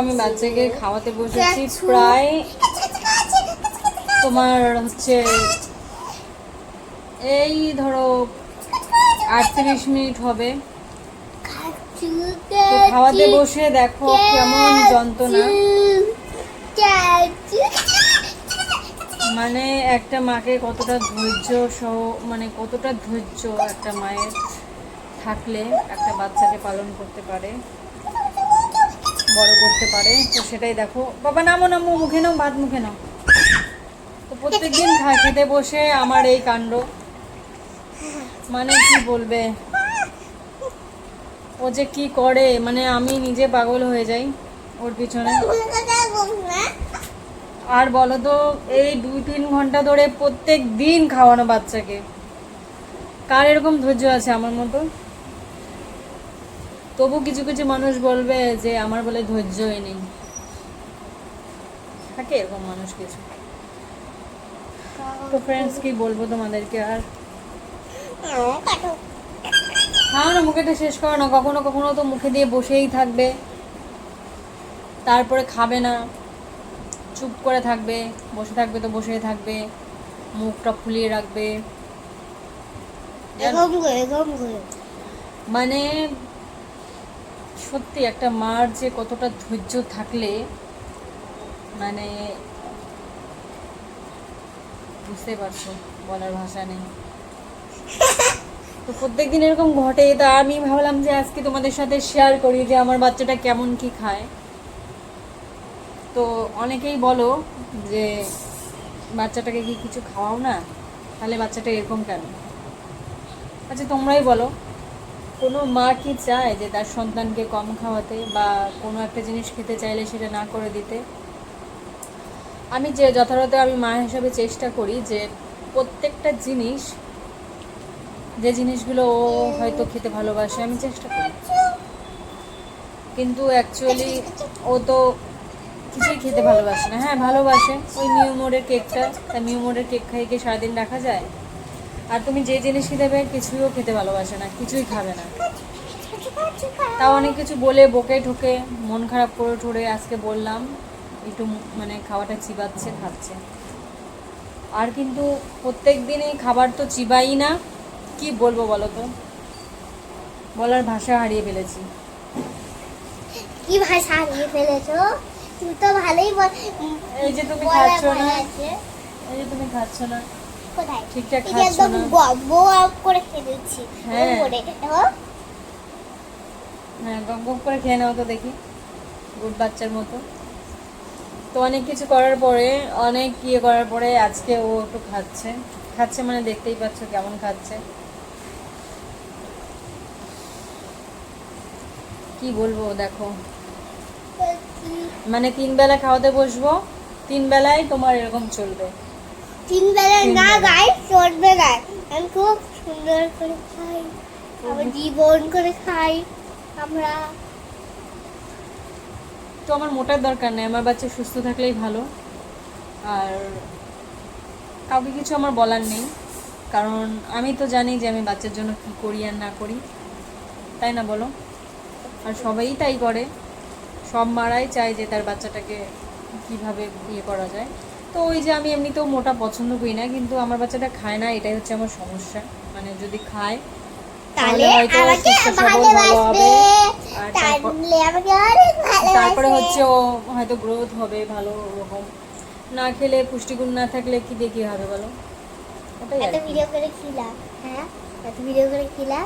আমি বাচ্চাকে খাওয়াতে বসেছি প্রায় তোমার হচ্ছে এই ধরো আটত্রিশ মিনিট হবে। খাওয়াতে বসে দেখো কেমন যন্ত্রণা। মানে একটা মাকে কতটা ধৈর্য সহ মানে কতটা ধৈর্য একটা মায়ের থাকলে একটা বাচ্চাকে পালন করতে পারে। বড় করতে পারে, তো সেটাই দেখো। বাবা, নামো নামো, মুখে নাও ভাত মুখে নাও। তো প্রত্যেকদিন খা খেতে বসে আমার এই কাণ্ড। মানে কি বলবে? ও যে কি করে মানে আমি নিজে পাগল হয়ে যাই ওর পিছনে। আর বলো তো, এই দুই তিন ঘণ্টা ধরে প্রত্যেক দিন খাওয়ানো বাচ্চাকে। কার এরকম ধৈর্য আছে আমার মতো? তবু কিছু কিছু মানুষ বলবে যে আমার বলে ধৈর্যই নেই। থাকে এরকম মানুষ কিছু। তো ফ্রেন্ডস কি বলব তোমাদেরকে আর? খাও না মুখেটা শেষ করো না। কখনো কখনো তো মুখে দিয়ে বসেই থাকবে। তারপরে খাবে না। চুপ করে থাকবে। বসে থাকবে তো বসেই থাকবে। মুখটা ফুলিয়ে রাখবে। মানে সত্যি একটা মার যে কতটা ধৈর্য থাকলে মানে বুঝতে পারছ, বলার ভাষা নেই। তো প্রত্যেকদিন এরকম ঘটে, তা আমি ভাবলাম যে আজকে তোমাদের সাথে শেয়ার করি যে আমার বাচ্চাটা কেমন কি খায়। তো অনেকেই বলো যে, বাচ্চাটাকে কি কিছু খাওয়াও না? তাহলে বাচ্চাটা এরকম কেন? আচ্ছা তোমরাই বলো। কোনো মা কি চায় যে তার সন্তানকে কম খাওয়াতে বা কোনো একটা জিনিস খেতে চাইলে সেটা না করে দিতে? আমি যে যথাযথ আমি মা হিসাবে চেষ্টা করি যে প্রত্যেকটা জিনিস, যে জিনিসগুলো ও হয়তো খেতে ভালোবাসে, আমি চেষ্টা করি। কিন্তু অ্যাকচুয়ালি ও তো কিছুই খেতে ভালোবাসে না। হ্যাঁ ভালোবাসে। ওই মিউ মোড়ের কেকটা। তা মিউ মোড়ের কেক খাইয়ে কি সারাদিন রাখা যায়? আর তুমি যে জিনিসই দেবে কিছুইও খেতে ভালোবাসে না কিছুই খাবে না। তাও অনেক কিছু বলে বকে ঠোকে মন খারাপ করে ঠোরে আজকে বললাম একটু মানে খাওয়াটা চিবাচ্ছে খাচ্ছে। আর কিন্তু প্রত্যেক দিনই খাবার তো চিবাই না কি বলব বলো তো? বলার ভাষা হারিয়ে ফেলেছি। কি ভাষা হারিয়ে ফেলেছো? তুমি তো ভালোই বল এই যে তুমি খাচ্ছ না? এই যে তুমি খাচ্ছ না? কোথায়? ঠিকঠাক খাচ্ছ না? করে হ্যাঁ। হ্যাঁ গম করে খেয়ে নাও তো দেখি গুড বাচ্চার মতো। তো অনেক কিছু করার পরে অনেক ইয়ে করার পরে আজকে ও একটু খাচ্ছে। খাচ্ছে মানে দেখতেই পাচ্ছ কেমন খাচ্ছে। কি বলব দেখো। মানে তিন বেলা খাওয়াতে বসবো তিন বেলায় তোমার এরকম চলবে। তিন বেলা না। গাই চলবে না আমি খুব সুন্দর করে খাই। আমার জীবন করে খাই। আমরা তো আমার মোটার দরকার নেই আমার বাচ্চা সুস্থ থাকলেই ভালো। আর কাউকে কিছু আমার বলার নেই কারণ আমি তো জানি যে আমি বাচ্চার জন্য কি করি আর না করি। তাই না বলো? আর সবাই তাই করে। সব মারাই চায় যে তার বাচ্চাটাকে কীভাবে ইয়ে করা যায়। তো ওই যে আমি এমনিতেও মোটা পছন্দ করি না কিন্তু আমার বাচ্চাটা খায় না এটাই হচ্ছে আমার সমস্যা। মানে যদি খায় তাহলে হয়তো আমাকে সবল ভালো হবে। ভালোবাসবে তাহলে আমাকে অনেক ভালোবাসবে তারপরে হচ্ছে ও হয়তো গ্রোথ হবে ভালো রকম না খেলে পুষ্টিগুণ না থাকলে কি দেখি হবে বলো? ওটাই এত। ভিডিও করে খিলা হ্যাঁ? এত ভিডিও করে খিলা